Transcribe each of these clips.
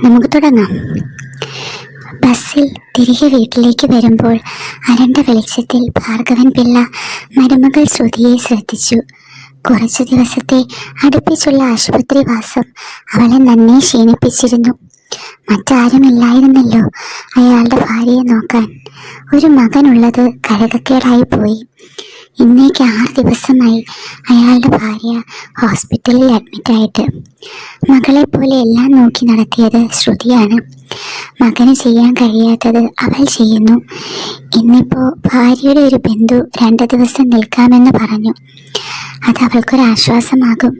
നമുക്ക് തുടങ്ങാം. ബസ്സിൽ തിരികെ വീട്ടിലേക്ക് വരുമ്പോൾ അരണ്ട വെളിച്ചത്തിൽ ഭാർഗവൻ പിള്ള മരുമകൾ ശ്രുതിയെ ശ്രദ്ധിച്ചു. കുറച്ചു ദിവസത്തെ അടുപ്പിച്ചുള്ള ആശുപത്രിവാസം അവളെ നന്നെ ക്ഷീണിപ്പിച്ചിരുന്നു. മറ്റാരുമില്ലായിരുന്നല്ലോ അയാളുടെ ഭാര്യയെ നോക്കാൻ. ഒരു മകനുള്ളത് കഴകക്കേടായി പോയി. ഇന്നേക്ക് ആറ് ദിവസമായി അയാളുടെ ഭാര്യ ഹോസ്പിറ്റലിൽ അഡ്മിറ്റായിട്ട് മകളെ പോലെ എല്ലാം നോക്കി നടത്തിയത് ശ്രുതിയാണ്. മകന് ചെയ്യാൻ കഴിയാത്തത് അവൾ ചെയ്യുന്നു. ഇന്നിപ്പോൾ ഭാര്യയുടെ ഒരു ബന്ധു രണ്ട് ദിവസം നിൽക്കാമെന്ന് പറഞ്ഞു. അത് അവൾക്കൊരാശ്വാസമാകും.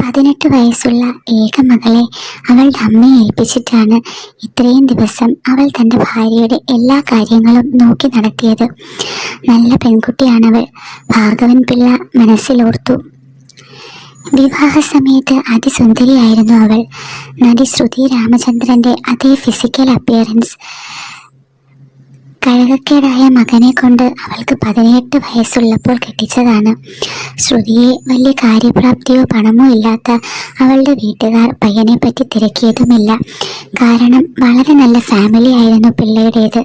പതിനെട്ട് വയസ്സുള്ള ഏക മകളെ അവളുടെ അമ്മയെ ഏൽപ്പിച്ചിട്ടാണ് ഇത്രയും ദിവസം അവൾ തന്റെ ഭാര്യയുടെ എല്ലാ കാര്യങ്ങളും നോക്കി നടത്തിയത്. നല്ല പെൺകുട്ടിയാണവൾ. ഭാർഗവൻ പിള്ള മനസ്സിലോർത്തു. വിവാഹ സമയത്ത് അതിസുന്ദരിയായിരുന്നു അവൾ. നടി ശ്രുതി രാമചന്ദ്രന്റെ അതേ ഫിസിക്കൽ അപ്പിയറൻസ് കഴകക്കേടായ മകനെ കൊണ്ട് അവൾക്ക് പതിനെട്ട് വയസ്സുള്ളപ്പോൾ കെട്ടിച്ചതാണ്. ശ്രുതിയെ വലിയ കാര്യപ്രാപ്തിയോ പണമോ ഇല്ലാത്ത അവളുടെ വീട്ടുകാർ പയ്യനെ പറ്റി തിരക്കിയതുമില്ല. കാരണം വളരെ നല്ല ഫാമിലി ആയിരുന്നു പിള്ളയുടേത്.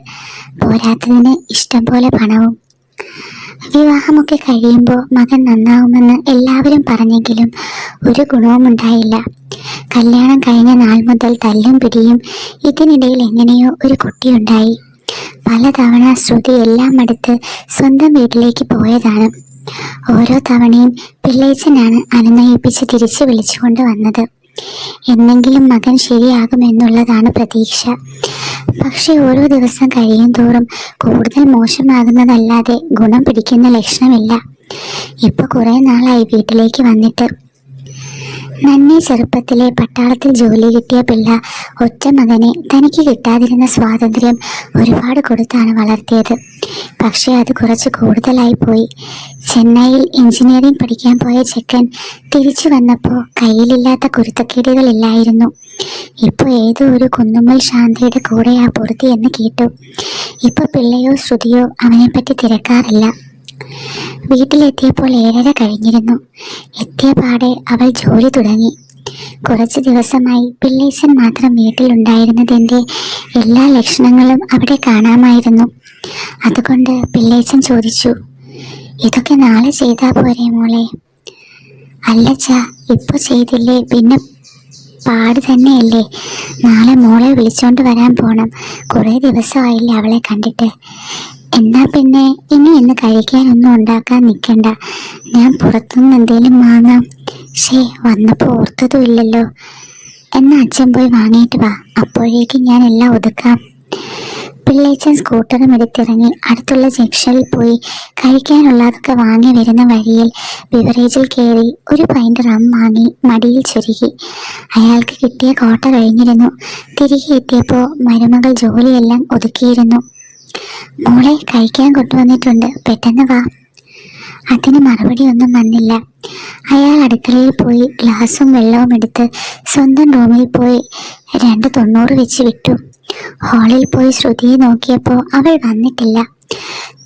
പോരാത്തതിന് ഇഷ്ടം പോലെ പണവും. വിവാഹമൊക്കെ കഴിയുമ്പോൾ മകൻ നന്നാവുമെന്ന് എല്ലാവരും പറഞ്ഞെങ്കിലും ഒരു ഗുണവും ഉണ്ടായില്ല കല്യാണം കഴിഞ്ഞ നാൾ മുതൽ തല്ലും പിടിയും ഇതിനിടയിൽ എങ്ങനെയോ ഒരു കുട്ടിയുണ്ടായി. പലതവണ ശ്രുതി എല്ലാം എടുത്ത് സ്വന്തം വീട്ടിലേക്ക് പോയതാണ്. ഓരോ തവണയും പിള്ളേച്ചനാണ് അനുനയിപ്പിച്ച് തിരിച്ചു വിളിച്ചുകൊണ്ട് വന്നത്. എന്നെങ്കിലും മകൻ ശരിയാകുമെന്നുള്ളതാണ് പ്രതീക്ഷ. പക്ഷെ ഓരോ ദിവസം കഴിയും തോറും കൂടുതൽ മോശമാകുന്നതല്ലാതെ ഗുണം പിടിക്കുന്ന ലക്ഷണമില്ല. ഇപ്പൊ കുറെ നാളായി വീട്ടിലേക്ക് വന്നിട്ട് നന്നെ ചെറുപ്പത്തിലെ പട്ടാളത്തിൽ ജോലി കിട്ടിയ പിള്ള ഒറ്റ മകനെ തനിക്ക് കിട്ടാതിരുന്ന സ്വാതന്ത്ര്യം ഒരുപാട് കൊടുത്താണ് വളർത്തിയത്. പക്ഷേ അത് കുറച്ച് കൂടുതലായി പോയി. ചെന്നൈയിൽ എഞ്ചിനീയറിംഗ് പഠിക്കാൻ പോയ ചെക്കൻ തിരിച്ചു വന്നപ്പോൾ കയ്യിലില്ലാത്ത കുരുത്തക്കേടുകളില്ലായിരുന്നു ഇപ്പോൾ ഏതോ ഒരു കുന്നുമ്മൽ ശാന്തിയുടെ കൂടെയാ പൊറുതി എന്ന് കേട്ടു. ഇപ്പോൾ പിള്ളയോ ശ്രുതിയോ അവനെപ്പറ്റി തിരക്കാറില്ല. വീട്ടിലെത്തിയപ്പോൾ ഏഴര കഴിഞ്ഞിരുന്നു. എത്തിയ പാടെ അവൾ ജോലി തുടങ്ങി. കുറച്ച് ദിവസമായി പിള്ളേച്ചൻ മാത്രം വീട്ടിലുണ്ടായിരുന്നതിന്റെ എല്ലാ ലക്ഷണങ്ങളും അവിടെ കാണാമായിരുന്നു. അതുകൊണ്ട് പിള്ളേച്ചൻ ചോദിച്ചു ഇതൊക്കെ നാളെ ചെയ്താൽ പോരെ മോളെ? അല്ലച്ച ഇപ്പോൾ ചെയ്തില്ലേ പിന്നെ പാട് തന്നെയല്ലേ. നാളെ മോളെ വിളിച്ചോണ്ട് വരാൻ പോണം. കുറേ ദിവസമായില്ലേ അവളെ കണ്ടിട്ട്. എന്നാ പിന്നെ ഇനി ഇന്ന് കഴിക്കാനൊന്നും ഉണ്ടാക്കാൻ നിൽക്കണ്ട ഞാൻ പുറത്തുനിന്ന് എന്തെങ്കിലും വാങ്ങാം. ഷേ വന്നപ്പോൾ ഓർത്തതും ഇല്ലല്ലോ. എന്നാ അച്ഛൻ പോയി വാങ്ങിയിട്ട് വാ. അപ്പോഴേക്കും ഞാൻ എല്ലാം ഒതുക്കാം. പിള്ളേച്ചൻ സ്കൂട്ടറും എടുത്തിറങ്ങി അടുത്തുള്ള ജംഗ്ഷനിൽ പോയി കഴിക്കാനുള്ളതൊക്കെ വാങ്ങി വരുന്ന വഴിയിൽ ബിവറേജിൽ കയറി ഒരു പൈന്റ് റം വാങ്ങി മടിയിൽ ചുരുക്കി. അയാൾക്ക് കിട്ടിയ കോട്ട കഴിഞ്ഞിരുന്നു. തിരികെ എത്തിയപ്പോൾ മരുമകൾ ജോലിയെല്ലാം ഒതുക്കിയിരുന്നു. മോളെ കഴിക്കാൻ കൊണ്ടുവന്നിട്ടുണ്ട്. പെട്ടെന്ന് വാ. അതിന് മറുപടി ഒന്നും വന്നില്ല. അയാൾ അടുക്കളയിൽ പോയി ഗ്ലാസും വെള്ളവും എടുത്ത് സ്വന്തം റൂമിൽ പോയി രണ്ട് തൊണ്ണൂറ് വെച്ച് വിട്ടു. ഹാളിൽ പോയി ശ്രുതിയെ നോക്കിയപ്പോൾ അവൾ വന്നിട്ടില്ല.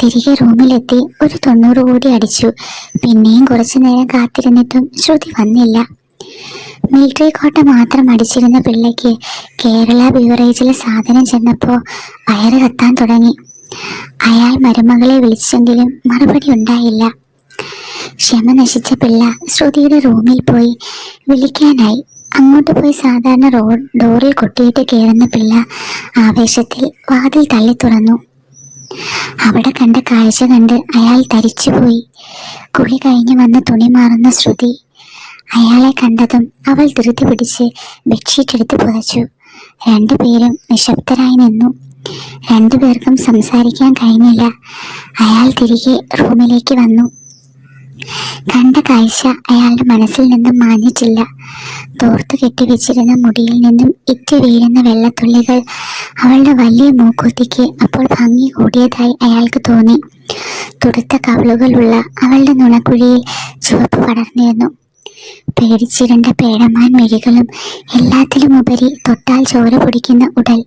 തിരികെ റൂമിലെത്തി ഒരു തൊണ്ണൂറ് കൂടി അടിച്ചു. പിന്നെയും കുറച്ചു നേരം കാത്തിരുന്നിട്ടും ശ്രുതി വന്നില്ല. മിലിറ്ററി കോട്ട മാത്രം അടിച്ചിരുന്ന പിള്ളയ്ക്ക് കേരള ബിവറേജിലെ സാധനം ചെന്നപ്പോൾ വയറ് കത്താൻ തുടങ്ങി. അയാൾ മരുമകളെ വിളിച്ചെങ്കിലും മറുപടി ഉണ്ടായില്ല. ക്ഷമ നശിച്ച പിള്ള ശ്രുതിയുടെ റൂമിൽ പോയി വിളിക്കാനായി. അങ്ങോട്ട് പോയി സാധാരണ റോ ഡോറിൽ കൊട്ടിയിട്ട് കയറുന്ന പിള്ള ആവേശത്തിൽ വാതിൽ തള്ളി തുറന്നു. അവിടെ കണ്ട കാഴ്ച കണ്ട് അയാൾ തരിച്ചുപോയി. കുളി കഴിഞ്ഞ് വന്ന് തുണി മാറുന്ന ശ്രുതി അയാളെ കണ്ടതും അവൾ ധൃതി പിടിച്ച് ബെഡ്ഷീറ്റ് എടുത്ത് പുതച്ചു. രണ്ടുപേരും നിശബ്ദരായി നിന്നു. രണ്ടുപേർക്കും സംസാരിക്കാൻ കഴിഞ്ഞില്ല. അയാൾ തിരികെ റൂമിലേക്ക് വന്നു. കണ്ട കാഴ്ച അയാളുടെ മനസ്സിൽ നിന്നും മാഞ്ഞിട്ടില്ല. തോർത്തു കെട്ടിവെച്ചിരുന്ന മുടിയിൽ നിന്നും ഇറ്റ് വീഴുന്ന വെള്ളത്തുള്ളികൾ അവളുടെ വലിയ മൂക്കുത്തിക്ക് അപ്പോൾ ഭംഗി കൂടിയതായി അയാൾക്ക് തോന്നി. തുടുത്ത കവളുകളുള്ള അവളുടെ നുണക്കുഴിയിൽ ചുവപ്പ് പടർന്നിരുന്നു. പേടിച്ചിരണ്ട പേടമാൻ മെരികളും എല്ലാത്തിലും ഉപരി തൊട്ടാൽ ചോര പൊടിക്കുന്ന ഉടൽ.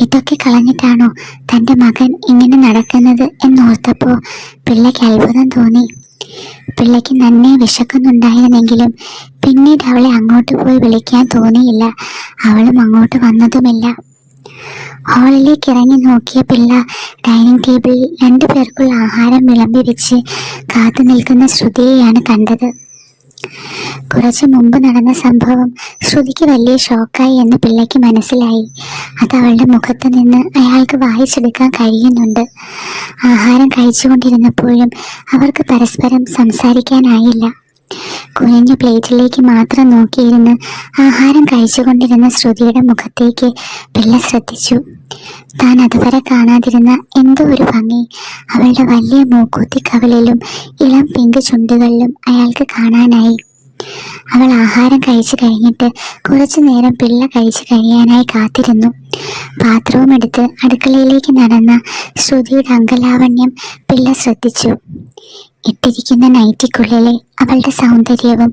ഇതൊക്കെ കളഞ്ഞിട്ടാണോ തന്റെ മകൻ ഇങ്ങനെ നടക്കുന്നത് എന്നോർത്തപ്പോൾ പിള്ളയ്ക്ക് അത്ഭുതം തോന്നി. പിള്ളയ്ക്ക് നന്നെ വിശക്കുന്നുണ്ടായിരുന്നെങ്കിലും പിന്നീട് അവളെ അങ്ങോട്ട് പോയി വിളിക്കാൻ തോന്നിയില്ല. അവളും അങ്ങോട്ട് വന്നതുമില്ല. ഹാളിലേക്ക് ഇറങ്ങി നോക്കിയ പിള്ള ഡൈനിങ് ടേബിളിൽ രണ്ടു പേർക്കുള്ള ആഹാരം വിളമ്പി വെച്ച് കാത്തു നിൽക്കുന്ന ശ്രുതിയെയാണ് കണ്ടത്. കുറച്ചു മുമ്പ് നടന്ന സംഭവം ശ്രുതിക്ക് വലിയ ഷോക്കായി എന്ന് പിള്ളയ്ക്ക് മനസ്സിലായി. അത് അവളുടെ മുഖത്ത് നിന്ന് അയാൾക്ക് വായിച്ചെടുക്കാൻ കഴിയുന്നുണ്ട്. ആഹാരം കഴിച്ചുകൊണ്ടിരുന്നപ്പോഴും അവർക്ക് പരസ്പരം സംസാരിക്കാനായില്ല. കുഞ്ഞു പ്ലേറ്റിലേക്ക് മാത്രം നോക്കിയിരുന്ന് ആഹാരം കഴിച്ചുകൊണ്ടിരുന്ന ശ്രുതിയുടെ മുഖത്തേക്ക് പിള്ള ശ്രദ്ധിച്ചു. താൻ അതുവരെ കാണാതിരുന്ന എന്തോ ഒരു ഭംഗി. അവളുടെ വലിയ മൂക്കൂത്തി കവളിലും ഇളം പിങ്ക് ചുണ്ടുകളിലും അയാൾക്ക് കാണാനായി. അവൾ ആഹാരം കഴിച്ചു കഴിഞ്ഞിട്ട് കുറച്ചു നേരം പിള്ള കഴിച്ചു കഴിയാനായി കാത്തിരുന്നു. പാത്രവും എടുത്ത് അടുക്കളയിലേക്ക് നടന്ന ശ്രുതിയുടെ അങ്കലാവണ്യം പിള്ള ശ്രദ്ധിച്ചു. ഇട്ടിരിക്കുന്ന നൈറ്റിക്കുള്ളിലെ അവളുടെ സൗന്ദര്യവും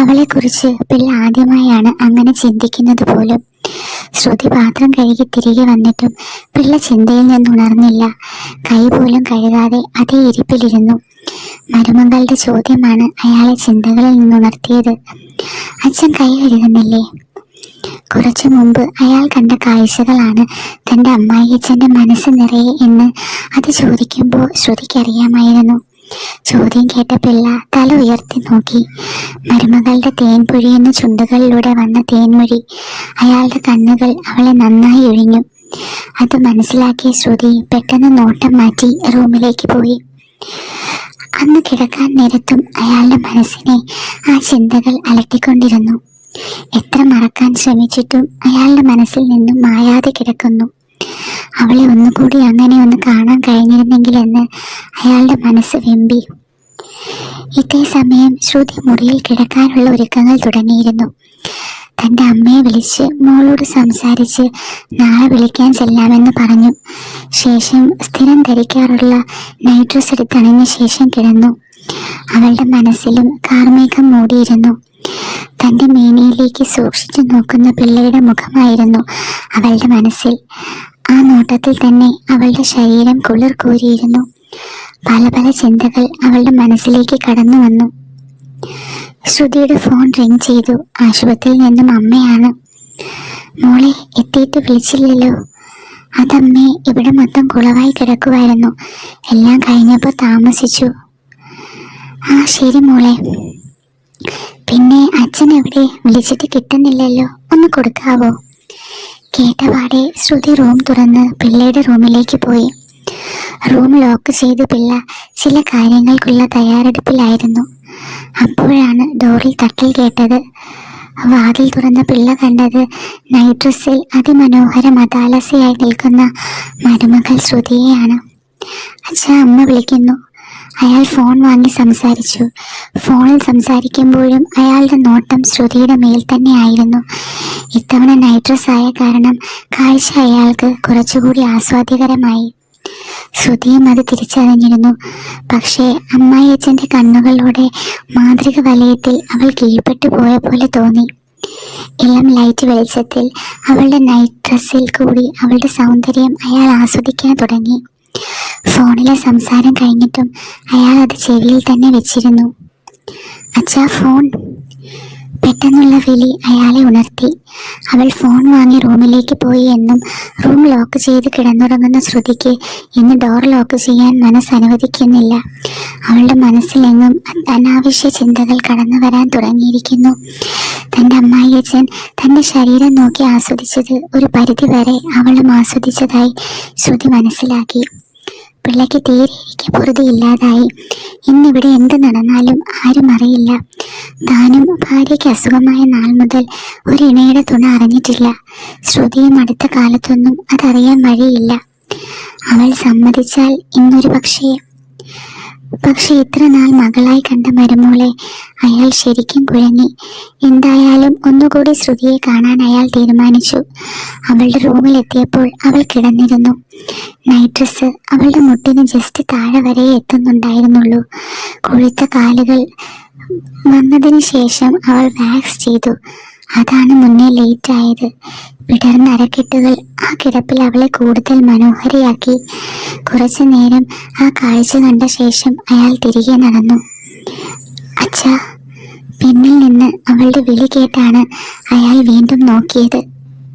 അവളെക്കുറിച്ച് പിള്ള ആദ്യമായാണ് അങ്ങനെ ചിന്തിക്കുന്നത് പോലും. ശ്രുതി പാത്രം കഴുകി തിരികെ വന്നിട്ടും പിള്ള ചിന്തയിൽ നിന്നുണർന്നില്ല കൈ പോലും കഴുകാതെ അതേ ഇരിപ്പിലിരുന്നു. മരുമകളുടെ ചോദ്യമാണ് അയാളെ ചിന്തകളിൽ നിന്നുണർത്തിയത്. അച്ഛൻ കൈ കഴുകുന്നില്ലേ? കുറച്ചു മുമ്പ് അയാൾ കണ്ട കാഴ്ചകളാണ് തന്റെ അമ്മായിയച്ഛന്റെ മനസ്സ് നിറയെ എന്ന് അത് ചോദിക്കുമ്പോൾ ശ്രുതിക്കറിയാമായിരുന്നു ചോദ്യം കേട്ട പിള്ള തല ഉയർത്തി നോക്കി. മരുമകളുടെ തേൻപുഴി എന്ന ചുണ്ടുകളിലൂടെ വന്ന തേൻമൊഴി അയാളുടെ കണ്ണുകൾ അവളെ നന്നായി ഒഴിഞ്ഞു അത് മനസ്സിലാക്കിയ ശ്രുതി പെട്ടെന്ന് നോട്ടം മാറ്റി റൂമിലേക്ക് പോയി. അന്ന് കിടക്കാൻ നേരത്തും അയാളുടെ മനസ്സിനെ ആ ചിന്തകൾ അലട്ടിക്കൊണ്ടിരുന്നു. എത്ര മറക്കാൻ ശ്രമിച്ചിട്ടും അയാളുടെ മനസ്സിൽ നിന്നും മായാതെ കിടക്കുന്നു. അവളെ ഒന്നുകൂടി അങ്ങനെ ഒന്ന് കാണാൻ കഴിഞ്ഞിരുന്നെങ്കിലെന്ന് അയാളുടെ മനസ്സ് വെമ്പി. ഇതേ സമയം ശ്രുതി മുറിയിൽ കിടക്കാനുള്ള ഒരുക്കങ്ങൾ തുടങ്ങിയിരുന്നു. തന്റെ അമ്മയെ വിളിച്ച് മോളോട് സംസാരിച്ച് നാളെ വിളിക്കാൻ ചെല്ലാമെന്ന് പറഞ്ഞു. ശേഷം സ്ഥിരം ധരിക്കാറുള്ള നൈറ്റ് ഡ്രസ് എടുത്തണിഞ്ഞ ശേഷം കിടന്നു. അവളുടെ മനസ്സിലും കാർമേഘം മൂടിയിരുന്നു. തന്റെ മേനയിലേക്ക് സൂക്ഷിച്ചു നോക്കുന്ന പിള്ളയുടെ മുഖമായിരുന്നു അവളുടെ മനസ്സിൽ. ആ നോട്ടത്തിൽ തന്നെ അവളുടെ ശരീരം കുളിർ കൂരിയിരുന്നു. പല പല ചിന്തകൾ അവളുടെ മനസ്സിലേക്ക് കടന്നു വന്നു. ശ്രുതിയുടെ ഫോൺ റിങ് ചെയ്തു. ആശുപത്രിയിൽ നിന്നും അമ്മയാണ്. മോളെ എത്തിയിട്ട് വിളിച്ചില്ലല്ലോ. അതമ്മേ ഇവിടെ മൊത്തം കുളവായി കിടക്കുമായിരുന്നു എല്ലാം കഴിഞ്ഞപ്പോൾ താമസിച്ചു. ആ ശരി മോളെ. പിന്നെ അച്ഛൻ എവിടെ? വിളിച്ചിട്ട് കിട്ടുന്നില്ലല്ലോ. ഒന്ന് കൊടുക്കാവോ? കേട്ടപാടെ ശ്രുതി റൂം തുറന്ന് പിള്ളയുടെ റൂമിലേക്ക് പോയി. റൂം ലോക്ക് ചെയ്ത് പിള്ള ചില കാര്യങ്ങൾക്കുള്ള തയ്യാറെടുപ്പിലായിരുന്നു. അപ്പോഴാണ് ഡോറിൽ തട്ടിൽ കേട്ടത്. വാതിൽ തുറന്ന പിള്ള കണ്ടത് നൈറ്റ് ഡ്രസ്സിൽ അതിമനോഹര മതാലസയായി നിൽക്കുന്ന മരുമകൾ ശ്രുതിയെയാണ്. അച്ഛ അമ്മ വിളിക്കുന്നു. അയാൾ ഫോൺ വാങ്ങി സംസാരിച്ചു. ഫോണിൽ സംസാരിക്കുമ്പോഴും അയാളുടെ നോട്ടം ശ്രുതിയുടെ മേൽ തന്നെയായിരുന്നു ഇത്തവണ നൈട്രസ് ആയ കാരണം കാഴ്ച അയാൾക്ക് കുറച്ചുകൂടി ആസ്വാദ്യകരമായി. ശ്രുതിയും അത് തിരിച്ചറിഞ്ഞിരുന്നു. പക്ഷേ അമ്മായിയച്ഛന്റെ കണ്ണുകളിലൂടെ മാന്ത്രിക വലയത്തിൽ അവൾ കീഴ്പ്പെട്ടു പോയ പോലെ തോന്നി. ഇളം ലൈറ്റ് വെളിച്ചത്തിൽ അവളുടെ നൈറ്റ് ഡ്രസ്സിൽ കൂടി അവളുടെ സൗന്ദര്യം അയാൾ ആസ്വദിക്കാൻ തുടങ്ങി. ഫോണിലെ സംസാരം കഴിഞ്ഞിട്ടും അയാൾ അത് ചെവിയിൽ തന്നെ വെച്ചിരുന്നു. അച്ഛാ ഫോൺ. പെട്ടെന്നുള്ള വിളി അയാളെ ഉണർത്തി. അവൾ ഫോൺ വാങ്ങി റൂമിലേക്ക് പോയി എന്നും റൂം ലോക്ക് ചെയ്ത് കിടന്നുറങ്ങുന്ന ശ്രുതിക്ക് ഇന്ന് ഡോർ ലോക്ക് ചെയ്യാൻ മനസ്സ് അനുവദിക്കുന്നില്ല. അവളുടെ മനസ്സിലെങ്ങും അനാവശ്യ ചിന്തകൾ കടന്നു വരാൻ തുടങ്ങിയിരിക്കുന്നു. തന്റെ അമ്മായിയച്ഛൻ തന്റെ ശരീരം നോക്കി ആസ്വദിച്ചത് ഒരു പരിധിവരെ അവളും ആസ്വദിച്ചതായി ശ്രുതി മനസ്സിലാക്കി. പിള്ളയ്ക്ക് തീരെ ഇരിക്കപ്പുറതി ഇല്ലാതായി. ഇന്നിവിടെ എന്ത് നടന്നാലും ആരും അറിയില്ല. താനും ഭാര്യയ്ക്ക് അസുഖമായ നാൾ മുതൽ ഒരു ഇണയുടെ തുണ അറിഞ്ഞിട്ടില്ല. ശ്രുതിയും അടുത്ത കാലത്തൊന്നും അതറിയാൻ വഴിയില്ല. അവൾ സമ്മതിച്ചാൽ ഇന്നൊരു പക്ഷേ പക്ഷെ ഇത്ര നാൾ മകളായി കണ്ട മരുമോളെ അയാൾ ശരിക്കും കുഴങ്ങി എന്തായാലും ഒന്നുകൂടി ശ്രുതിയെ കാണാൻ അയാൾ തീരുമാനിച്ചു. അവളുടെ റൂമിൽ എത്തിയപ്പോൾ അവൾ കിടന്നിരുന്നു. നൈറ്റ് ഡ്രസ് അവളുടെ മുട്ടിന് ജസ്റ്റ് താഴെ വരെ എത്തുന്നുണ്ടായിരുന്നുള്ളൂ. കൊഴുത്ത കാലുകൾ വന്നതിന് ശേഷം അവൾ വാക്സ് ചെയ്തു. അതാണ് മുന്നേ ലേറ്റ് ആയത് വിടർന്ന അരക്കെട്ടുകൾ ആ കിടപ്പിൽ അവളെ കൂടുതൽ മനോഹരിയാക്കി. കുറച്ചു നേരം ആ കാഴ്ച കണ്ട ശേഷം അയാൾ തിരികെ നടന്നു. അച്ഛ പിന്നിൽ നിന്ന് അവളുടെ വിളി കേട്ടാണ് അയാൾ വീണ്ടും നോക്കിയത്.